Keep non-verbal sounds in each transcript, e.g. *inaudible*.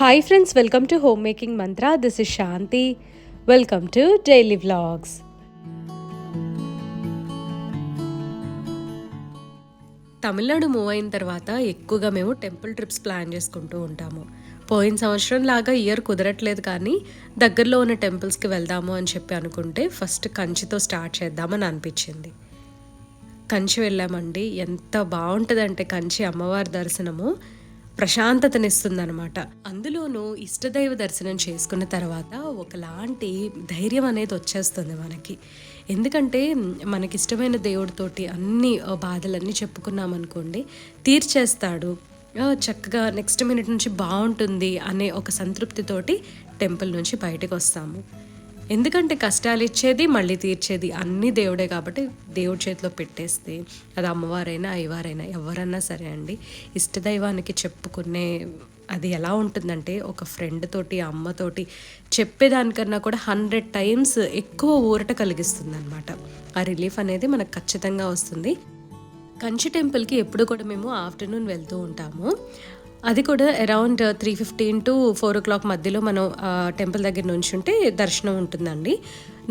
Hi friends welcome to home making mantra this is Shanthi welcome to daily vlogs Tamil Nadu move అయిన తర్వాత ఎక్కువగా మేము temple trips plan చేసుకుంటూ ఉంటాము. పోయిన సంవత్సరం లాగా ఇయర్ కుదరట్లేదు కానీ దగ్గరలో ఉన్న టెంపుల్స్కి వెళ్దాము అని చెప్పి అనుకుంటే ఫస్ట్ కంచితో స్టార్ట్ చేద్దామని అనిపించింది. కంచి వెళ్ళామండి. ఎంత బాగుంటుందంటే కంచి అమ్మవారి దర్శనము. ప్రశాంతతనిస్తుందనమాట అందులోనూ ఇష్టదైవ దర్శనం చేసుకున్న తర్వాత ఒకలాంటి ధైర్యం అనేది వచ్చేస్తుంది మనకి. ఎందుకంటే మనకి ఇష్టమైన దేవుడితోటి అన్ని బాధలన్నీ చెప్పుకున్నామనుకోండి తీర్చేస్తాడు. చక్కగా నెక్స్ట్ మినిట్ నుంచి బాగుంటుంది అనే ఒక సంతృప్తితోటి టెంపుల్ నుంచి బయటకు వస్తాము ఎందుకంటే కష్టాలు ఇచ్చేది మళ్ళీ తీర్చేది అన్నీ దేవుడే కాబట్టి దేవుడి చేతిలో పెట్టేస్తే అది అమ్మవారైనా అయ్యవారైనా ఎవరన్నా సరే అండి. ఇష్టదైవానికి చెప్పుకునే అది ఎలా ఉంటుందంటే ఒక ఫ్రెండ్ తోటి అమ్మతోటి చెప్పేదానికన్నా కూడా హండ్రెడ్ టైమ్స్ ఎక్కువ ఊరట కలిగిస్తుంది అనమాట ఆ రిలీఫ్ అనేది మనకు ఖచ్చితంగా వస్తుంది. కంచి టెంపుల్కి ఎప్పుడు కూడా మేము ఆఫ్టర్నూన్ వెళ్తూ ఉంటాము. అది కూడా around three fifteen to four o'clock మధ్యలో మనం uh, టెంపుల్ దగ్గర నుంచి ఉంటే దర్శనం ఉంటుందండి.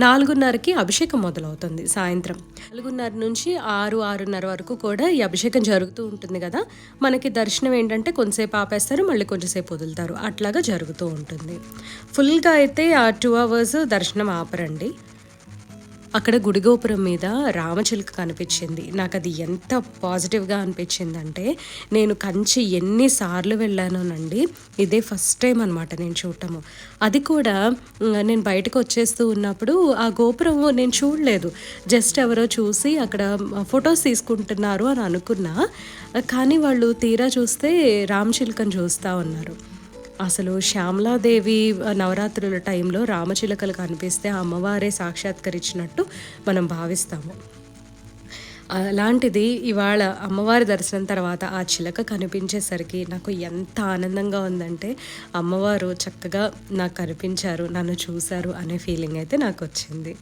నాలుగున్నరకి అభిషేకం మొదలవుతుంది సాయంత్రం. నాలుగున్నర నుంచి ఆరు ఆరున్నర వరకు కూడా ఈ అభిషేకం జరుగుతూ ఉంటుంది కదా. మనకి దర్శనం ఏంటంటే కొంతసేపు ఆపేస్తారు మళ్ళీ కొంచెంసేపు వదులుతారు. అట్లాగా జరుగుతూ ఉంటుంది. ఫుల్గా అయితే ఆ టూ అవర్స్ దర్శనం ఆపరండి. అక్కడ గుడి గోపురం మీద రామచిలుక కనిపించింది. నాకు అది ఎంత పాజిటివ్గా అనిపించిందంటే నేను కంచి ఎన్నిసార్లు వెళ్ళానోనండి ఇదే ఫస్ట్ టైం అనమాట నేను చూడటము. అది కూడా నేను బయటకు వచ్చేస్తూ ఉన్నప్పుడు ఆ గోపురం నేను చూడలేదు. జస్ట్ ఎవరో చూసి అక్కడ ఫొటోస్ తీసుకుంటున్నారు అని అనుకున్నా. కానీ వాళ్ళు తీరా చూస్తే రామచిలుకను చూస్తూ ఉన్నారు. అసలు శ్యామలాదేవి నవరాత్రుల టైంలో రామచిలకలు కనిపిస్తే అమ్మవారే సాక్షాత్కరించినట్టు మనం భావిస్తాము. అలాంటిది ఇవాళ అమ్మవారి దర్శనం తర్వాత ఆ చిలక కనిపించేసరికి నాకు ఎంత ఆనందంగా ఉందంటే అమ్మవారు చక్కగా నాకు కనిపించారు నన్ను చూశారు అనే ఫీలింగ్ అయితే నాకు వచ్చింది.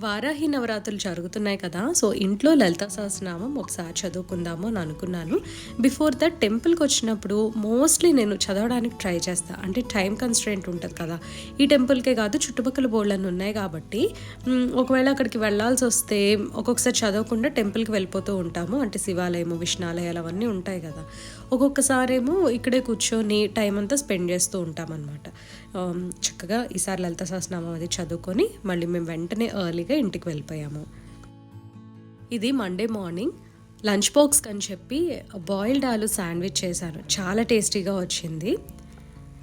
వారాహి నవరాత్రులు జరుగుతున్నాయి కదా సో ఇంట్లో లలిత సహస్రనామం ఒకసారి చదువుకుందాము అని అనుకున్నాను. బిఫోర్ దట్ టెంపుల్కి వచ్చినప్పుడు మోస్ట్లీ నేను చదవడానికి ట్రై చేస్తాను అంటే టైం కన్స్ట్రెంట్ ఉంటుంది కదా. ఈ టెంపుల్కే కాదు చుట్టుపక్కల బోర్డులను ఉన్నాయి కాబట్టి ఒకవేళ అక్కడికి వెళ్ళాల్సి వస్తే ఒక్కొక్కసారి చదవకుండా టెంపుల్కి వెళ్ళిపోతూ ఉంటాము. అంటే శివాలయము విష్ణాలయాలు అవన్నీ ఉంటాయి కదా. ఒక్కొక్కసారేమో ఇక్కడే కూర్చొని టైం అంతా స్పెండ్ చేస్తూ ఉంటామన్నమాట. చక్కగా ఈసారి లలిత సహస్రనామం అది చదువుకొని మళ్ళీ మేము వెంటనే ఎర్లీ హ్యాపీగా ఇంటికి వెళ్ళిపోయాము. ఇది మండే మార్నింగ్ లంచ్ బాక్స్ అని చెప్పి బాయిల్డ్ ఆలు శాండ్విచ్ చేశాను. చాలా టేస్టీగా వచ్చింది.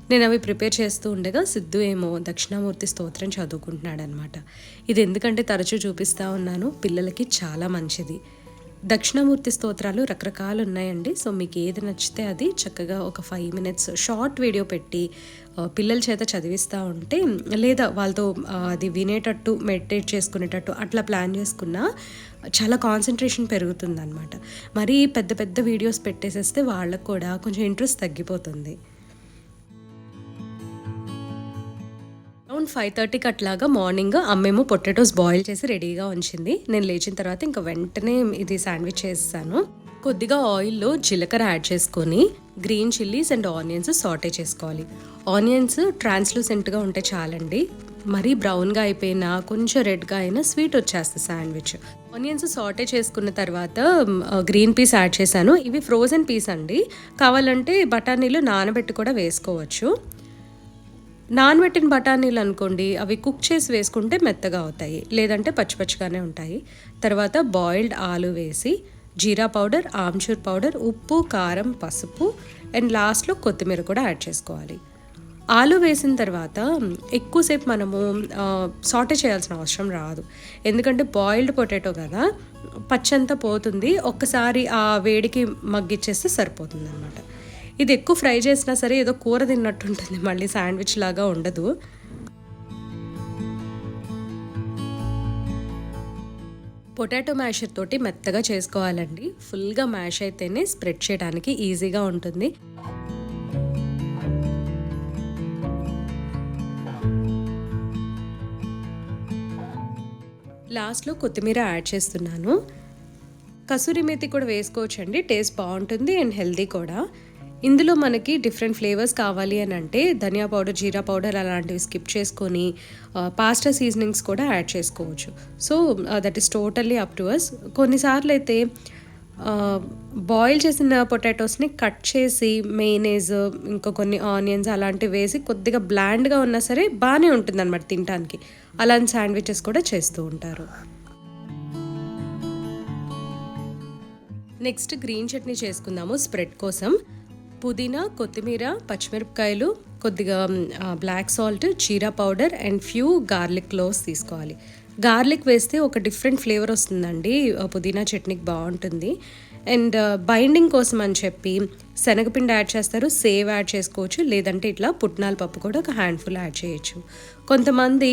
నేను అవి ప్రిపేర్ చేస్తూ ఉండగా సిద్ధు ఏమో దక్షిణామూర్తి స్తోత్రం చదువుకుంటున్నాడనమాట ఇది ఎందుకంటే తరచూ చూపిస్తూ ఉన్నాను. పిల్లలకి చాలా మంచిది. దక్షిణామూర్తి స్తోత్రాలు రకరకాలు ఉన్నాయండి సో మీకు ఏది నచ్చితే అది చక్కగా ఒక ఫైవ్ మినిట్స్ షార్ట్ వీడియో పెట్టి పిల్లల చేత చదివిస్తూ ఉంటే లేదా వాళ్ళతో అది వినేటట్టు మెడిటేట్ చేసుకునేటట్టు అట్లా ప్లాన్ చేసుకున్నా చాలా కాన్సన్ట్రేషన్ పెరుగుతుంది మరీ పెద్ద పెద్ద వీడియోస్ పెట్టేసేస్తే వాళ్ళకు కూడా కొంచెం ఇంట్రెస్ట్ తగ్గిపోతుంది. అరౌండ్ ఫైవ్ థర్టీకి అట్లాగా మార్నింగ్ అమ్మేమో పొటాటోస్ బాయిల్ చేసి రెడీగా ఉంచింది. నేను లేచిన తర్వాత ఇంకా వెంటనే ఇది శాండ్విచ్ చేస్తాను. కొద్దిగా ఆయిల్లో జీలకర్ర యాడ్ చేసుకొని green chillies and onions saute చేసుకోవాలి. ఆనియన్స్ ట్రాన్స్లూసెంట్గా ఉంటే చాలండి. మరీ బ్రౌన్గా అయిపోయినా కొంచెం రెడ్గా అయినా స్వీట్ వచ్చేస్తుంది శాండ్విచ్. ఆనియన్స్ సాటే చేసుకున్న తర్వాత గ్రీన్ పీస్ యాడ్ చేశాను. ఇవి ఫ్రోజన్ పీస్ అండి. కావాలంటే బఠానీలు నానబెట్టి కూడా వేసుకోవచ్చు. నానబెట్టిన బఠానీలు అనుకోండి అవి కుక్ చేసి వేసుకుంటే మెత్తగా అవుతాయి. లేదంటే పచ్చి పచ్చిగానే ఉంటాయి. తర్వాత బాయిల్డ్ ఆలు వేసి జీరా పౌడర్ ఆమ్చూర్ పౌడర్ ఉప్పు కారం పసుపు అండ్ లాస్ట్లో కొత్తిమీర కూడా యాడ్ చేసుకోవాలి. ఆలు వేసిన తర్వాత ఎక్కువసేపు మనము సాటే చేయాల్సిన అవసరం రాదు. ఎందుకంటే బాయిల్డ్ పొటాటో కదా పచ్చంతా పోతుంది. ఒక్కసారి ఆ వేడికి మగ్గిచ్చేస్తే సరిపోతుంది అనమాట ఇది ఎక్కువ ఫ్రై చేసినా సరే ఏదో కూర తిన్నట్టు ఉంటుంది మళ్ళీ శాండ్విచ్ లాగా ఉండదు. పొటాటో మ్యాషర్ తోటి మెత్తగా చేసుకోవాలండి. ఫుల్గా మ్యాష్ అయితేనే స్ప్రెడ్ చేయడానికి ఈజీగా ఉంటుంది. లాస్ట్లో కొత్తిమీర యాడ్ చేస్తున్నాను. కసూరి మేతి కూడా వేసుకోవచ్చండి. టేస్ట్ బాగుంటుంది అండ్ హెల్దీ కూడా. ఇందులో మనకి డిఫరెంట్ ఫ్లేవర్స్ కావాలి అని అంటే ధనియా పౌడర్ జీరా పౌడర్ అలాంటివి స్కిప్ చేసుకొని పాస్టా సీజనింగ్స్ కూడా యాడ్ చేసుకోవచ్చు. So that is totally up to us కొన్నిసార్లు అయితే బాయిల్ చేసిన పొటాటోస్ని కట్ చేసి మెయినేజ్ ఇంకా కొన్ని ఆనియన్స్ అలాంటివి వేసి కొద్దిగా బ్లాండ్గా ఉన్నా సరే బాగానే ఉంటుంది అనమాట తినడానికి అలాంటి శాండ్విచెస్ కూడా చేస్తూ ఉంటారు. నెక్స్ట్ గ్రీన్ చట్నీ చేసుకుందాము స్ప్రెడ్ కోసం. పుదీనా కొత్తిమీర పచ్చిమిరపకాయలు కొద్దిగా black salt jeera powder and few garlic cloves తీసుకోవాలి. గార్లిక్ వేస్తే ఒక డిఫరెంట్ ఫ్లేవర్ వస్తుందండి. పుదీనా చట్నీకి బాగుంటుంది. అండ్ బైండింగ్ కోసం అని చెప్పి శనగపిండి యాడ్ చేస్తారు. సేవ్ యాడ్ చేసుకోవచ్చు. లేదంటే ఇట్లా పుట్నాల పప్పు కూడా ఒక హ్యాండ్ఫుల్ యాడ్ చేయొచ్చు. కొంతమంది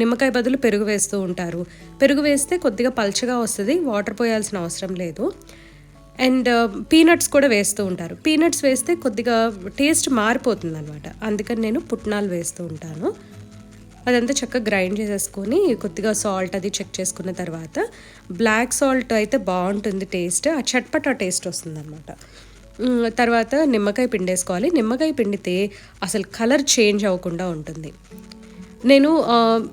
నిమ్మకాయ బదులు పెరుగు వేస్తూ ఉంటారు. పెరుగు వేస్తే కొద్దిగా పల్చగా వస్తుంది. వాటర్ పోయాల్సిన అవసరం లేదు. అండ్ పీనట్స్ కూడా వేస్తూ ఉంటారు. పీనట్స్ వేస్తే కొద్దిగా టేస్ట్ మారిపోతుంది అనమాట అందుకని నేను పుట్నాలు వేస్తూ ఉంటాను. అదంతా చక్కగా గ్రైండ్ చేసేసుకొని కొద్దిగా సాల్ట్ అది చెక్ చేసుకున్న తర్వాత బ్లాక్ సాల్ట్ అయితే బాగుంటుంది టేస్ట్. ఆ చట్పటా టేస్ట్ వస్తుంది అనమాట తర్వాత నిమ్మకాయ పిండేసుకోవాలి. నిమ్మకాయ పిండితే అసలు కలర్ చేంజ్ అవ్వకుండా ఉంటుంది. నేను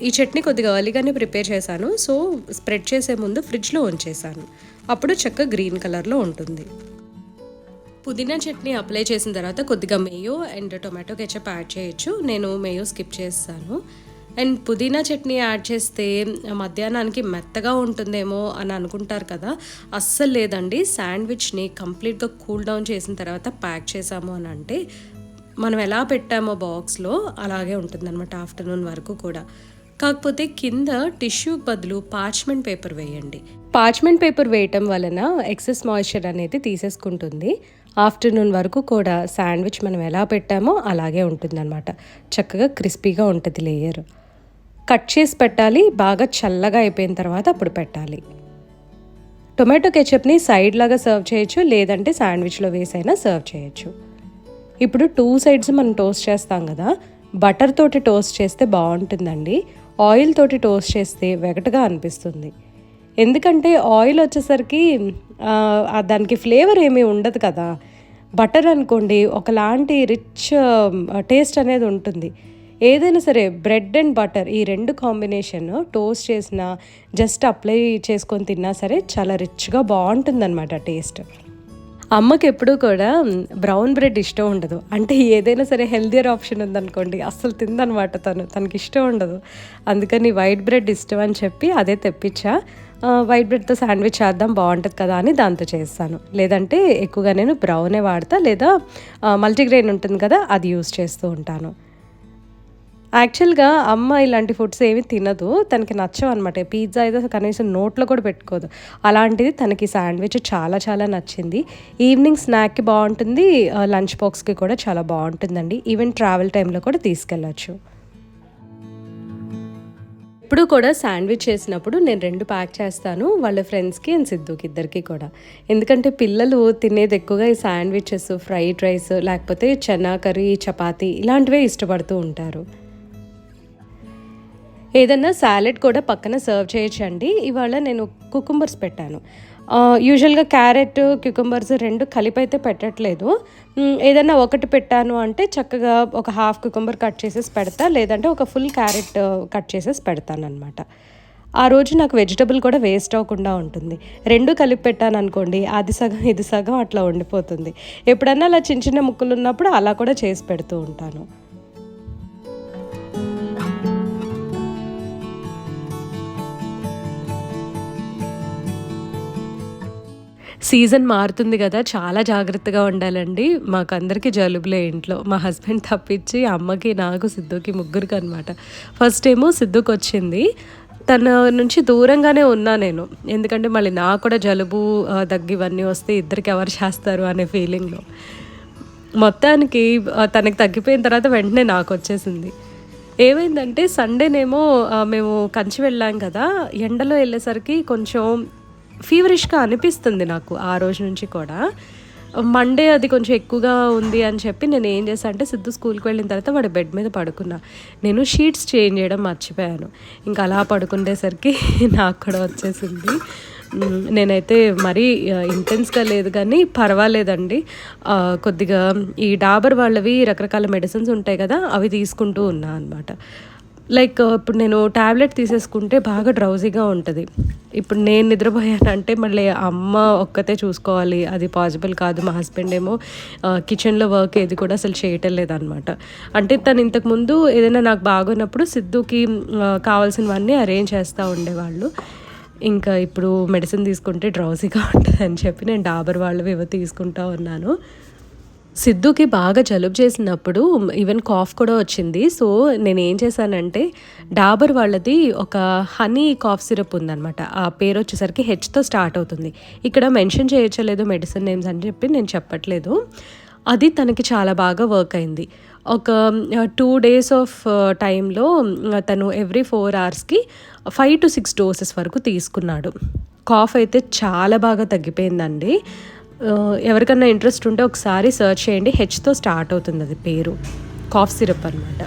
ఈ చట్నీ కొద్దిగా ఎర్లీగానే ప్రిపేర్ చేశాను. సో స్ప్రెడ్ చేసే ముందు ఫ్రిడ్జ్లో ఉంచేసాను అప్పుడు చెక్క గ్రీన్ కలర్లో ఉంటుంది. పుదీనా చట్నీ అప్లై చేసిన తర్వాత కొద్దిగా mayo and tomato ketchup add చేయొచ్చు. నేను మేయో స్కిప్ చేస్తాను. అండ్ పుదీనా చట్నీ యాడ్ చేస్తే మధ్యాహ్నానికి మెత్తగా ఉంటుందేమో అని అనుకుంటారు కదా అస్సలు లేదండి. శాండ్విచ్ని కంప్లీట్గా కూల్ డౌన్ చేసిన తర్వాత ప్యాక్ చేసాము అని అంటే మనం ఎలా పెట్టామో బాక్స్లో అలాగే ఉంటుందన్నమాట ఆఫ్టర్నూన్ వరకు కూడా. కాకపోతే కింద టిష్యూ బదులు పార్చ్మెంట్ పేపర్ వేయండి. పార్చ్మెంట్ పేపర్ వేయటం వలన ఎక్సెస్ మాయిశ్చర్ అనేది తీసేసుకుంటుంది. ఆఫ్టర్నూన్ వరకు కూడా శాండ్విచ్ మనం ఎలా పెట్టామో అలాగే ఉంటుందన్నమాట. చక్కగా క్రిస్పీగా ఉంటుంది లేయర్. కట్ చేసి పెట్టాలి బాగా చల్లగా అయిపోయిన తర్వాత అప్పుడు పెట్టాలి. టొమాటో కెచప్ని సైడ్ లాగా సర్వ్ చేయొచ్చు లేదంటే శాండ్విచ్లో వేసైనా సర్వ్ చేయొచ్చు. ఇప్పుడు టూ సైడ్స్ మనం టోస్ట్ చేస్తాం కదా బటర్ తోటి టోస్ట్ చేస్తే బాగుంటుందండి. ఆయిల్ తోటి టోస్ట్ చేస్తే వెగటగా అనిపిస్తుంది. ఎందుకంటే ఆయిల్ వచ్చేసరికి దానికి ఫ్లేవర్ ఏమీ ఉండదు కదా. బటర్ అనుకోండి ఒకలాంటి రిచ్ టేస్ట్ అనేది ఉంటుంది. ఏదైనా సరే బ్రెడ్ అండ్ బటర్ ఈ రెండు కాంబినేషన్ టోస్ట్ చేసిన జస్ట్ అప్లై చేసుకొని తిన్నా సరే చాలా రిచ్గా బాగుంటుందన్నమాట టేస్ట్. అమ్మకి ఎప్పుడూ కూడా బ్రౌన్ బ్రెడ్ ఇష్టం ఉండదు. అంటే ఏదైనా సరే హెల్దియర్ ఆప్షన్ ఉందనుకోండి అస్సలు తిందనమాట తను. తనకి ఇష్టం ఉండదు. అందుకని వైట్ బ్రెడ్ ఇష్టం అని చెప్పి అదే తెప్పించా. వైట్ బ్రెడ్తో శాండ్విచ్ చేద్దాం బాగుంటుంది కదా అని దాంతో చేస్తాను. లేదంటే ఎక్కువగా నేను బ్రౌనే వాడతా లేదా మల్టీగ్రెయిన్ ఉంటుంది కదా అది యూస్ చేస్తూ ఉంటాను. యాక్చువల్గా అమ్మ ఇలాంటి ఫుడ్స్ ఏమి తినదు. తనకి నచ్చవు అనమాట పిజ్జా అయితే కనీసం నోట్లో కూడా పెట్టుకోదు. అలాంటిది తనకి శాండ్విచ్ చాలా చాలా నచ్చింది. ఈవినింగ్ స్నాక్కి బాగుంటుంది. లంచ్ బాక్స్కి కూడా చాలా బాగుంటుందండి. ఈవెన్ ట్రావెల్ టైంలో కూడా తీసుకెళ్ళచ్చు. ఎప్పుడు కూడా శాండ్విచ్ చేసినప్పుడు నేను రెండు ప్యాక్ చేస్తాను. వాళ్ళ ఫ్రెండ్స్కి అండ్ సిద్ధుకి ఇద్దరికి కూడా. ఎందుకంటే పిల్లలు తినేది ఎక్కువగా ఈ శాండ్విచెస్ ఫ్రైడ్ రైస్ లేకపోతే చనా కర్రీ చపాతీ ఇలాంటివే ఇష్టపడుతూ ఉంటారు. ఏదన్నా సాలెడ్ కూడా పక్కన సర్వ్ చేయొచ్చండి. ఇవాళ నేను కుకుంబర్స్ పెట్టాను. యూజువల్గా క్యారెట్ క్యుకుంబర్స్ రెండు కలిపి అయితే పెట్టట్లేదు. ఏదైనా ఏదన్నా ఒకటి పెట్టాను అంటే చక్కగా ఒక హాఫ్ కుకుంబర్ కట్ చేసేసి పెడతా లేదంటే ఒక ఫుల్ క్యారెట్ కట్ చేసేసి పెడతాను అనమాట ఆ రోజు నాకు వెజిటబుల్ కూడా వేస్ట్ అవ్వకుండా ఉంటుంది. రెండు కలిపి పెట్టాను అనుకోండి అది సగం ఇది సగం అట్లా ఉండిపోతుంది. ఎప్పుడన్నా అలా చిన్న చిన్న ముక్కలు ఉన్నప్పుడు అలా కూడా చేసి పెడుతూ ఉంటాను. సీజన్ మారుతుంది కదా చాలా జాగ్రత్తగా ఉండాలండి. మాకు అందరికీ జలుబులే ఇంట్లో. మా హస్బెండ్ తప్పించి అమ్మకి నాకు సిద్ధుకి ముగ్గురికి అనమాట ఫస్ట్ ఏమో సిద్ధుకి వచ్చింది తన నుంచి దూరంగానే ఉన్నా నేను. ఎందుకంటే మళ్ళీ నాకు కూడా జలుబు దగ్గు ఇవన్నీ వస్తే ఇద్దరికి ఎవరు చేస్తారు అనే ఫీలింగ్లో. మొత్తానికి తనకి తగ్గిపోయిన తర్వాత వెంటనే నాకు వచ్చేసింది. ఏమైందంటే సండేనేమో మేము కంచి వెళ్ళాం కదా ఎండలో వెళ్ళేసరికి కొంచెం ఫీవరిష్గా అనిపిస్తుంది నాకు ఆ రోజు నుంచి కూడా. మండే అది కొంచెం ఎక్కువగా ఉంది అని చెప్పి నేను ఏం చేశాను అంటే సిద్ధు స్కూల్కి వెళ్ళిన తర్వాత వాడి బెడ్ మీద పడుకున్నా. నేను షీట్స్ చేంజ్ చేయడం మర్చిపోయాను. ఇంకా అలా పడుకునేసరికి *laughs* నాకు కూడా వచ్చేసింది. నేనైతే మరీ ఇంటెన్స్గా లేదు కానీ పర్వాలేదండి. కొద్దిగా ఈ డాబర్ వాళ్ళవి రకరకాల మెడిసిన్స్ ఉంటాయి కదా అవి తీసుకుంటూ ఉన్నా అనమాట లైక్ uh, ఇప్పుడు నేను ట్యాబ్లెట్ తీసేసుకుంటే బాగా డ్రౌజీగా ఉంటుంది. ఇప్పుడు నేను నిద్రపోయానంటే మళ్ళీ అమ్మ ఒక్కతే చూసుకోవాలి. అది పాసిబుల్ కాదు. మా హస్బెండ్ ఏమో uh, కిచెన్లో వర్క్ ఏది కూడా అసలు చేయటం లేదనమాట అంటే తను ఇంతకుముందు ఏదైనా నాకు బాగున్నప్పుడు సిద్ధుకి uh, కావాల్సినవన్నీ అరేంజ్ చేస్తూ ఉండేవాళ్ళు. ఇంకా ఇప్పుడు మెడిసిన్ తీసుకుంటే డ్రౌజీగా ఉంటుంది అని చెప్పి నేను డాబర్ వాళ్ళవి ఏవో తీసుకుంటా ఉన్నాను. సిద్ధుకి బాగా జలుబు చేసినప్పుడు ఈవెన్ కాఫ్ కూడా వచ్చింది. సో నేను ఏం చేశానంటే డాబర్ వాళ్ళది ఒక హనీ కాఫ్ సిరప్ ఉందనమాట ఆ పేరు వచ్చేసరికి హెచ్తో స్టార్ట్ అవుతుంది. ఇక్కడ మెన్షన్ చేయొచ్చలేదు మెడిసిన్ నేమ్స్ అని చెప్పి నేను చెప్పట్లేదు. అది తనకి చాలా బాగా వర్క్ అయింది. ఒక టూ డేస్ ఆఫ్ టైంలో తను ఎవ్రీ ఫోర్ అవర్స్కి ఫైవ్ టు సిక్స్ డోసెస్ వరకు తీసుకున్నాడు. కాఫ్ అయితే చాలా బాగా తగ్గిపోయిందండి. ఎవరికన్నా ఇంట్రెస్ట్ ఉంటే ఒకసారి సర్చ్ చేయండి. హెచ్తో స్టార్ట్ అవుతుంది అది పేరు. కాఫ్ సిరప్ అనమాట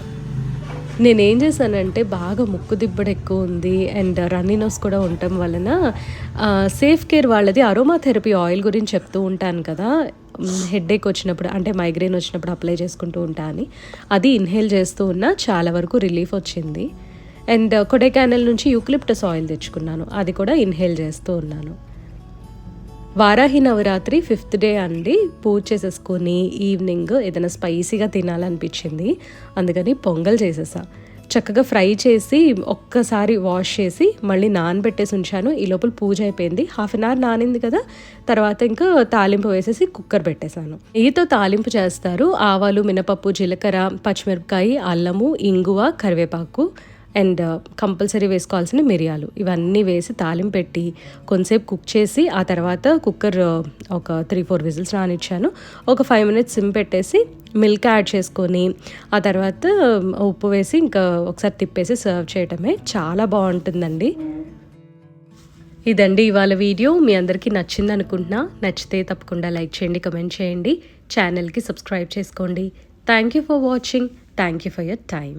నేనేం చేశానంటే బాగా ముక్కు దిబ్బడి ఎక్కువ ఉంది అండ్ రన్నినోస్ కూడా ఉండటం వలన సేఫ్ కేర్ వాళ్ళది అరోమా థెరపీ ఆయిల్ గురించి చెప్తూ ఉంటాను కదా. హెడ్ఏక్ వచ్చినప్పుడు అంటే మైగ్రేన్ వచ్చినప్పుడు అప్లై చేసుకుంటూ ఉంటా అని. అది ఇన్హేల్ చేస్తూ ఉన్నా చాలా వరకు రిలీఫ్ వచ్చింది. అండ్ కొడైకానల్ నుంచి యూక్లిప్టస్ ఆయిల్ తెచ్చుకున్నాను. అది కూడా ఇన్హేల్ చేస్తూ ఉన్నాను. వారాహి నవరాత్రి ఫిఫ్త్ డే అండి. పూజ చేసేసుకొని ఈవినింగ్ ఏదైనా స్పైసీగా తినాలనిపించింది. అందుకని పొంగల్ చేసేసా. చక్కగా ఫ్రై చేసి ఒక్కసారి వాష్ చేసి మళ్ళీ నానబెట్టేసి ఉంచాను. ఈ లోపల పూజ అయిపోయింది. హాఫ్ అన్ అవర్ నానింది కదా. తర్వాత ఇంకా తాలింపు వేసేసి కుక్కర్ పెట్టేశాను. నెయ్యితో తాలింపు చేస్తారు. ఆవాలు మినపప్పు జీలకర్ర పచ్చిమిరపకాయ అల్లము ఇంగువ కరివేపాకు. అండ్ uh, కంపల్సరీ వేసుకోవాల్సిన మిరియాలు. ఇవన్నీ వేసి తాలింపు పెట్టి కొంతసేపు కుక్ చేసి ఆ తర్వాత కుక్కర్ uh, ఒక త్రీ ఫోర్ విజిల్స్ రానిచ్చాను. ఒక ఫైవ్ మినిట్స్ సిమ్ పెట్టేసి మిల్క్ యాడ్ చేసుకొని ఆ తర్వాత um, ఉప్పు వేసి ఇంకా ఒకసారి తిప్పేసి సర్వ్ చేయటమే చాలా బాగుంటుందండి. ఇదండి ఇవాళ వీడియో. మీ అందరికీ నచ్చింది అనుకుంటున్నా నచ్చితే తప్పకుండా లైక్ చేయండి కమెంట్ చేయండి. ఛానల్కి సబ్స్క్రైబ్ చేసుకోండి. Thank you for watching thank you for your time